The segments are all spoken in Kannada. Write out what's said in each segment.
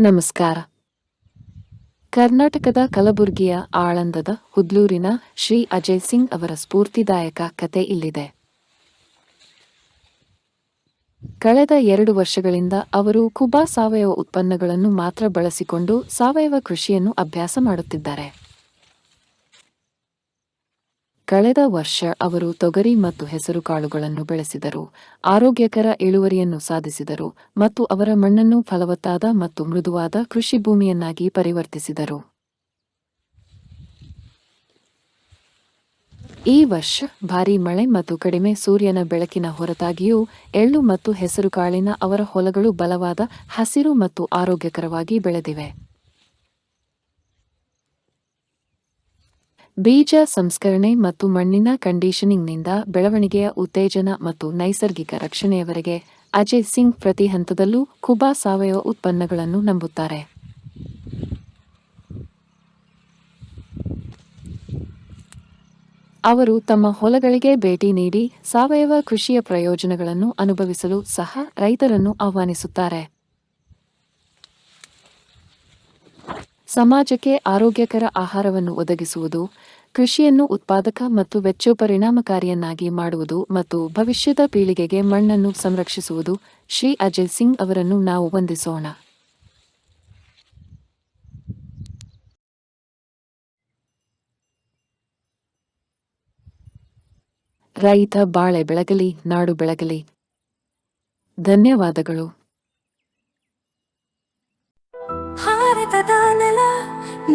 ನಮಸ್ಕಾರ. ಕರ್ನಾಟಕದ ಕಲಬುರ್ಗಿಯ ಆಳಂದದ ಹುದ್ಲೂರಿನ ಶ್ರೀ ಅಜಯ್ ಸಿಂಗ್ ಅವರ ಸ್ಫೂರ್ತಿದಾಯಕ ಕತೆ ಇಲ್ಲಿದೆ. ಕಳೆದ ಎರಡು ವರ್ಷಗಳಿಂದ ಅವರು ಕುಬಾ ಸಾವಯವ ಉತ್ಪನ್ನಗಳನ್ನು ಮಾತ್ರ ಬಳಸಿಕೊಂಡು ಸಾವಯವ ಕೃಷಿಯನ್ನು ಅಭ್ಯಾಸ ಮಾಡುತ್ತಿದ್ದಾರೆ. ಕಳೆದ ವರ್ಷ ಅವರು ತೊಗರಿ ಮತ್ತು ಹೆಸರುಕಾಳುಗಳನ್ನು ಬೆಳೆಸಿದರು. ಆರೋಗ್ಯಕರ ಇಳುವರಿಯನ್ನು ಸಾಧಿಸಿದರು ಮತ್ತು ಅವರ ಮಣ್ಣನ್ನು ಫಲವತ್ತಾದ ಮತ್ತು ಮೃದುವಾದ ಕೃಷಿ ಭೂಮಿಯನ್ನಾಗಿ ಪರಿವರ್ತಿಸಿದರು. ಈ ವರ್ಷ ಭಾರೀ ಮಳೆ ಮತ್ತು ಕಡಿಮೆ ಸೂರ್ಯನ ಬೆಳಕಿನ ಹೊರತಾಗಿಯೂ ಎಳ್ಳು ಮತ್ತು ಹೆಸರುಕಾಳಿನ ಅವರ ಹೊಲಗಳು ಬಲವಾದ, ಹಸಿರು ಮತ್ತು ಆರೋಗ್ಯಕರವಾಗಿ ಬೆಳೆದಿವೆ. ಬೀಜ ಸಂಸ್ಕರಣೆ ಮತ್ತು ಮಣ್ಣಿನ ಕಂಡೀಷನಿಂಗ್ನಿಂದ ಬೆಳವಣಿಗೆಯ ಉತ್ತೇಜನ ಮತ್ತು ನೈಸರ್ಗಿಕ ರಕ್ಷಣೆಯವರೆಗೆ ಅಜಯ್ ಸಿಂಗ್ ಪ್ರತಿ ಹಂತದಲ್ಲೂ ಕುಬಾ ಸಾವಯವ ಉತ್ಪನ್ನಗಳನ್ನು ನಂಬುತ್ತಾರೆ. ಅವರು ತಮ್ಮ ಹೊಲಗಳಿಗೆ ಭೇಟಿ ನೀಡಿ ಸಾವಯವ ಕೃಷಿಯ ಪ್ರಯೋಜನಗಳನ್ನು ಅನುಭವಿಸಲು ಸಹ ರೈತರನ್ನು ಆಹ್ವಾನಿಸುತ್ತಾರೆ. ಸಮಾಜಕ್ಕೆ ಆರೋಗ್ಯಕರ ಆಹಾರವನ್ನು ಒದಗಿಸುವುದು, ಕೃಷಿಯನ್ನು ಉತ್ಪಾದಕ ಮತ್ತು ವೆಚ್ಚ ಪರಿಣಾಮಕಾರಿಯನ್ನಾಗಿ ಮಾಡುವುದು ಮತ್ತು ಭವಿಷ್ಯದ ಪೀಳಿಗೆಗೆ ಮಣ್ಣನ್ನು ಸಂರಕ್ಷಿಸುವುದು, ಶ್ರೀ ಅಜಯ್ ಸಿಂಗ್ ಅವರನ್ನು ನಾವು ವಂದಿಸೋಣ. ರೈತ ಬಾಳೆ ಬೆಳಗಲಿ, ನಾಡು ಬೆಳಗಲಿ. ಧನ್ಯವಾದಗಳು.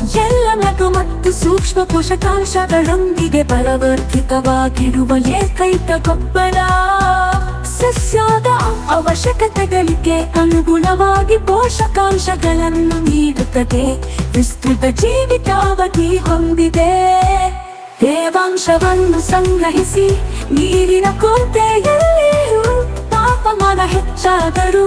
ಎಲ್ಲ ನಟು ಮತ್ತು ಸೂಕ್ಷ್ಮ ಪೋಷಕಾಂಶಗಳೊಂದಿಗೆ ಪರವರ್ತಿತವಾಗಿರುವ ಏಕೈಕ ಗೊಬ್ಬರ ಸಸ್ಯದ ಅವಶ್ಯಕತೆಗಳಿಗೆ ಅನುಗುಣವಾಗಿ ಪೋಷಕಾಂಶಗಳನ್ನು ನೀಡುತ್ತದೆ. ವಿಸ್ತೃತ ಜೀವಿತಾವಧಿ ಹೊಂದಿದೆ. ತೇವಾಂಶವನ್ನು ಸಂಗ್ರಹಿಸಿ ನೀರಿನ ಕೊರತೆಯಲ್ಲಿಯೂ ತಾಪಮಾನ ಹೆಚ್ಚಾದರೂ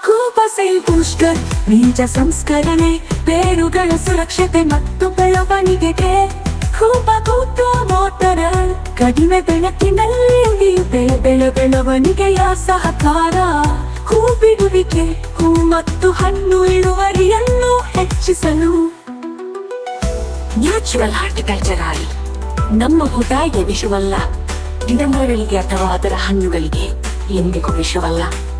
ಕೂಪಸೈಲ್ ಪುಷ್ಕರ್ ಬೀಜ ಸಂಸ್ಕರಣೆ ಬೇರುಗಳ ಸುರಕ್ಷತೆ ಮತ್ತು ಬೆಳವಣಿಗೆಗೆ ಕೂಪ ಕೂತು ಮೋಟರ ಕಡಿಮೆ ಬೆಳಕಿನಲ್ಲಿ ಉಳಿಯುತ್ತೆ ಬೆಳೆ ಬೆಳವಣಿಗೆಯ ಸಹಕಾರ ಹೂ ಬಿಡುವಿಕೆ ಹೂ ಮತ್ತು ಹಣ್ಣು ಇಳುವರಿಯನ್ನು ಹೆಚ್ಚಿಸಲು ನ್ಯಾಚುರಲ್ ಹಾರ್ಟಿಕಲ್ಚರ್ ಆಗಿ ನಮ್ಮ ಹುದಾಯಿಗೆ ವಿಷವಲ್ಲ ಗಿಡಮರಗಳಿಗೆ ಅಥವಾ ಅದರ ಹಣ್ಣುಗಳಿಗೆ ಎಂದಿಗೂ ವಿಷವಲ್ಲ